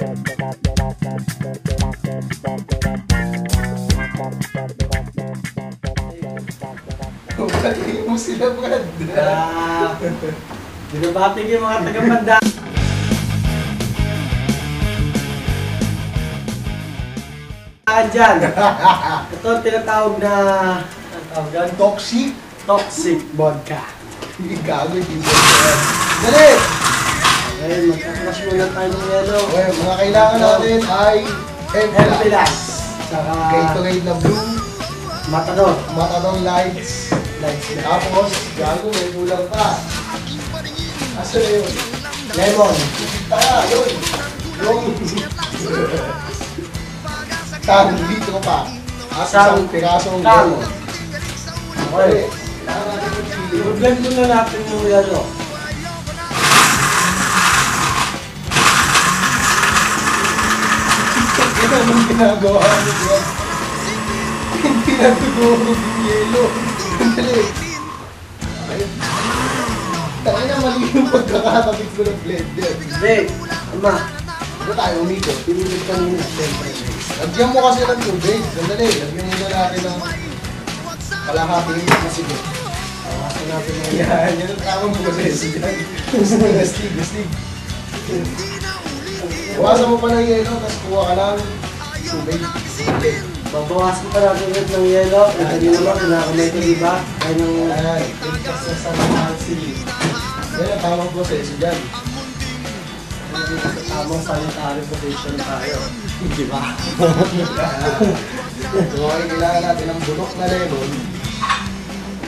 Pati mo sila, Brad. Ah, binabati ko yung mga taga-banda. Ah, dyan. Ito ang tinatawag na, ang tawag dyan? Toxic. Toxic vodka. Hindi gago, hindi mo yan. Dali! Ngayon, magkakrush muna tayo ng yelo. Okay, mga kailangan natin ay. Empilas. Saka Gatorade na blue, matador. Matadong lights. Lights. Tapos, gago, may kulang pa. Asa na yun? Lemon. Tara, yun. Yung... Tang, dito pa. At Isang isang pirasong lemon. Okay. Kailangan natin ng chili. I-blend muna natin yung yelo. Ito anong ginagawa mo bro? Hindi natutulog yung yelo. Dali. Tangin na mali yung pagkakatabit ko ng blender. Hindi. Ama, Ano tayo umikot? pinili kanina. Lagyan mo kasi ng tubig. Sandali, lagyan muna natin ng kalahati na sige. Tawasin natin yung Yan, yan ang tamang proseso dyan. Gastig, gastig, Buwasan mo pa ng yelo, tapos kuha ka ng tubig. Babawasan pa natin ulit ng yelo. Ito nyo naman, kinakamay ko, di ba? Kaya nang Ayan, ligtas sa samahan silid. Yan ang tamang proseso dyan. sa tamang sanitary position tayo. Di ba? Ay kailangan natin ng bulok na lemon.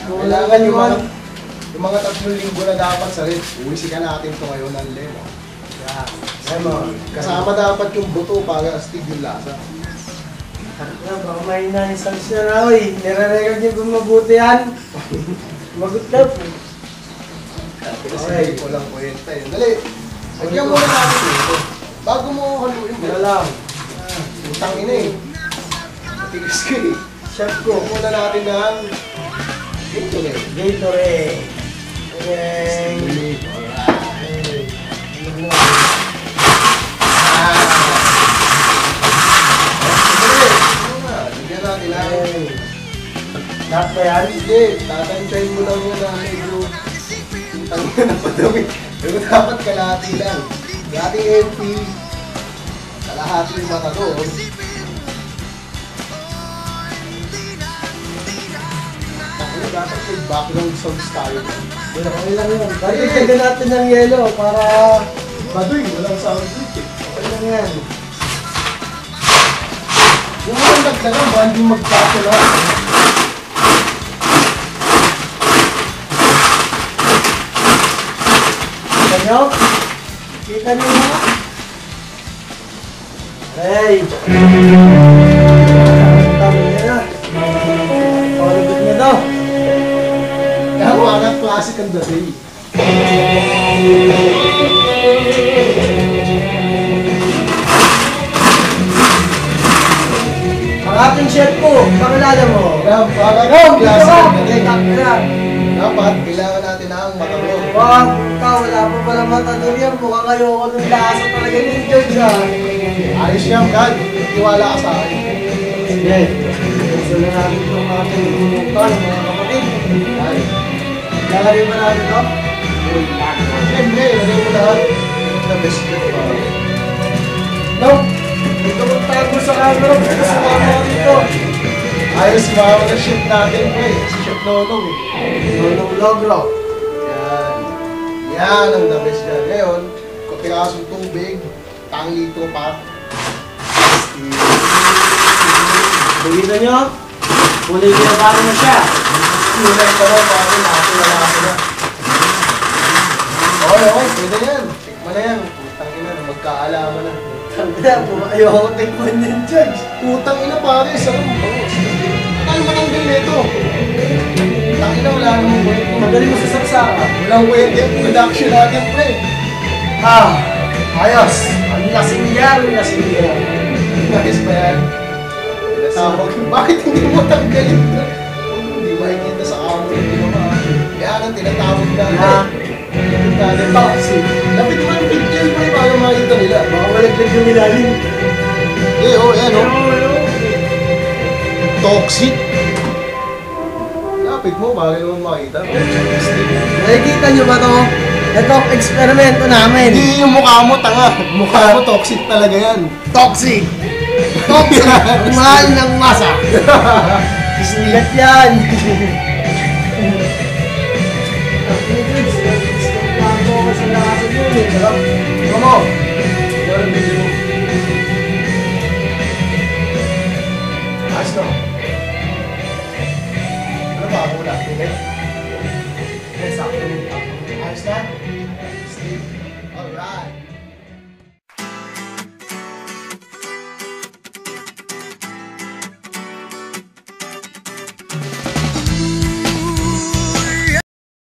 Kailangan yung mga, yung mga tatlong linggo na dapat sa rin, uwisikan natin ito ngayon ng lemon. Yeah. Lemon. Kasama dapat yung buto para astig yung lasa. Ano, baka may nanisals na na, oy. Nire-record niyo kung mabuti yan. Magot na po. Okay. hindi ko lang kwenta yun. Dali, lagyan muna natin ito. Bago mo haluin mo. Wala lang. Utang ina eh. Matigas ka eh. Chef ko. Muna natin ng eh. Gatorade. Okay. Ang Okay. Lahat ba yan? Hindi, tatansyahin mo lang yun na medyo tangin na padami. Pero dapat kalahati lang. Kalahati empty, kalahati yung mata doon. Dapat may background sounds tayo. Wala okay lang yun. Dagdagan natin ng yelo para Baduy, walang sound eh. okay lang yan. Yung mga nagdagan, baka hindi magkaso na. Kita nyo? Kita nyo mga? Hey! Tama nyo na. Pakalugot nyo daw. Kaya parang classic ang daday. Ang chef po, pakilala mo. Kaya parang Oh, dito ka! Takra! Dapat, kailangan natin ang matalo. Wag ka, wala pa pala matador yan. Mukhang ayoko ng lasa talaga ni George ah. Ayos yan, God. Tiwala ka sa akin. Sige. Gusto na natin itong ating bunukan, mga kapatid. Ay. Lalagay ba natin ito? Siyempre, lagay mo lahat. The best friend pa. No! Dito kong tago sa camera. Gusto sa camera dito. Ayos mga na ship natin po eh. Si Chef Nonong eh. Nunong logro. Yan. Yan ang the best yan. Ngayon, kapirasong tubig, tang litro pa. Bugito nyo. Kulay niya paano na siya. Kulay pa rin, parang natin na natin na. Okay, okay, pwede yan. Tikman na yan. Putang ina na, magkaalaman na. Tanda, ayoko tikman yan, George. Putang ina pare, sarap bangus. Tayo matanggal nito. Putang ina, wala namang kwento. Magaling mo sa sarsara. Walang kwento yung production natin, pre. Ah, ayos. Ang lasing yan, ang lasing yan. Ayos ba yan? Tawag, bakit hindi mo tanggalin ito? Hindi makikita sa camera, hindi naman. Kaya nang tinatawag Na, natin. Natin toxic. Lapit mo yung picture mo para makita nila. baka Nakalagdag yung ilalim. Eh, oh. Oo, oo. Toxic. Lapit mo, bagay naman makita. Nakikita nyo ba to? Ito, eksperimento namin. Hindi yung mukha mo, tanga. Mukha mo, toxic talaga yan. Toxic! Toxic! Mahal ng masa! Sigat yan! Ang Philippines,